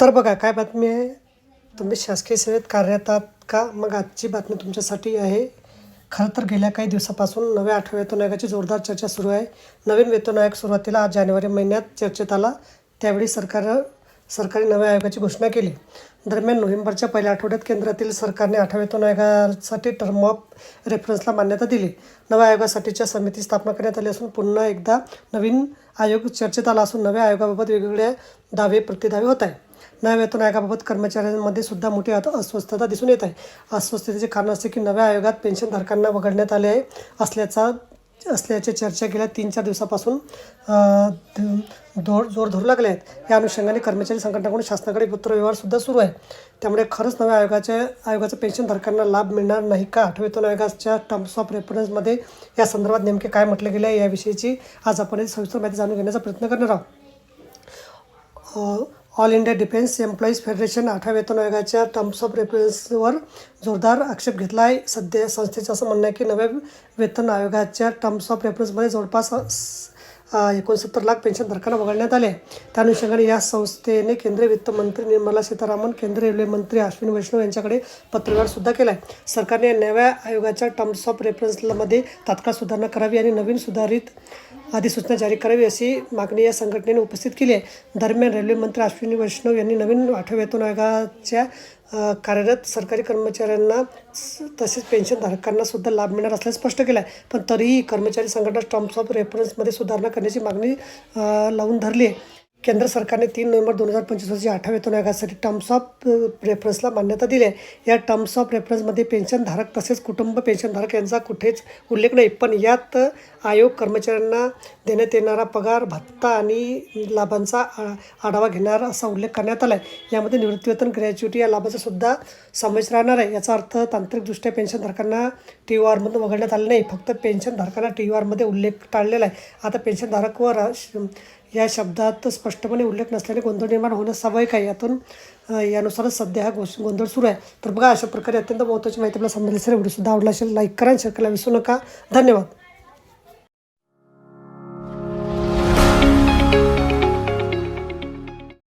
तर बघा काय बातमी आहे? तुम्ही शासकीय सेवेत कार्यरत आहात का? मग आजची बातमी तुमच्यासाठी आहे. खरं तर गेल्या काही दिवसापासून नव्या आठव्या वेतन आयोगाची जोरदार चर्चा सुरू आहे. नवीन वेतन आयोग सुरुवातीला आज जानेवारी महिन्यात चर्चेत आला. त्यावेळी सरकार सरकारी नव्या आयोगाची घोषणा केली. दरम्यान नोव्हेंबरच्या पहिल्या आठवड्यात केंद्रातील सरकारने आठव्यातून आयोगासाठी टर्म ऑफ रेफरन्सला मान्यता दिली. नव्या आयोगासाठीच्या समिती स्थापना करण्यात आली असून पुन्हा एकदा नवीन आयोग चर्चेत आला असून नव्या आयोगाबाबत वेगवेगळे दावे प्रतिदावे होत आहे नव्या वेतन आयोगाबाबत कर्मचाऱ्यांमध्ये सुद्धा मोठी अस्वस्थता दिसून येत आहे. अस्वस्थतेचे कारण असे की नव्या आयोगात पेन्शनधारकांना वगळण्यात आले आहे असल्याचा असल्याची चर्चा गेल्या तीन चार दिवसापासून अ, जोर जोर धरू लागले आहेत. या अनुषंगाने कर्मचारी संघटनाकडून शासनाकडे पत्रव्यवहारसुद्धा सुरू आहे. त्यामुळे खरंच नव्या आयोगाच्या आयोगाचं पेन्शनधारकांना लाभ मिळणार नाही का? आठवे वेतन आयोगाच्या टर्म्स ऑफ रेफरन्समध्ये या संदर्भात नेमके काय म्हटले गेले आहे? याविषयीची आज आपण सविस्तर माहिती जाणून घेण्याचा प्रयत्न करणार आहोत. All India defence employees federation आठव्या वेतन आयोगाच्या टर्म्स ऑफ रेफरन्सवर जोरदार आक्षेप घेतला आहे सध्या संस्थेचं असं म्हणणं आहे की नव्या वेतन आयोगाच्या टर्म्स ऑफ रेफरन्समध्ये जवळपास एकोणसत्तर लाख पेन्शनधारकांना वगळण्यात आले. त्या अनुषंगाने या संस्थेने केंद्रीय वित्तमंत्री निर्मला सीतारामन केंद्रीय रेल्वे मंत्री अश्विनी वैष्णव यांच्याकडे पत्रव्यवहारसुद्धा केला आहे सरकारने या नव्या आयोगाच्या टर्म्स ऑफ रेफरन्समध्ये तात्काळ सुधारणा करावी आणि नवीन सुधारित अधिसूचना जारी करावी अशी मागणी या संघटनेने उपस्थित केली आहे. दरम्यान रेल्वे मंत्री अश्विनी वैष्णव यांनी नवीन आठव्या वेतन आयोगाच्या कार्यरत सरकारी कर्मचाऱ्यांना तसेच पेन्शनधारकांना सुद्धा लाभ मिळणार असल्याचं स्पष्ट केलं आहे पण तरीही कर्मचारी संघटना टर्म्स ऑफ रेफरन्समध्ये सुधारणा करण्याची मागणी लावून धरली आहे. केंद्र सरकारने तीन नोव्हेंबर दोन हजार पंचवीस रोजी आठव्या वेतन आयोगासाठी टर्म्स ऑफ रेफरन्सला मान्यता दिली आहे. या टर्म्स ऑफ रेफरन्समध्ये पेन्शनधारक तसेच कुटुंब पेन्शनधारक यांचा कुठेच उल्लेख नाही. पण यात आयोग कर्मचाऱ्यांना देण्यात येणारा पगार भत्ता आणि लाभांचा आ- आढावा घेणार असा उल्लेख करण्यात आला आहे यामध्ये निवृत्तीवेतन ग्रॅच्युटी या लाभाचा सुद्धा समावेश राहणार आहे. याचा अर्थ तांत्रिकदृष्ट्या पेन्शनधारकांना टी यू आरमधून वगळण्यात आलं नाही. फक्त पेन्शनधारकांना टी यू आरमध्ये उल्लेख टाळलेला आहे. आता पेन्शनधारक व या शब्दात स्पष्टपणे उल्लेख नसल्याने गोंधळ निर्माण होणं स्वाभाविक आहे यातून? यानुसारच सध्या हा गोष गोंधळ सुरू आहे. तर बघा अशा प्रकारे अत्यंत महत्त्वाची माहिती आपल्याला समजली असेल व्हिडिओ सुद्धा आवडला असेल लाईक करा शेअर करायला विसरू नका. धन्यवाद.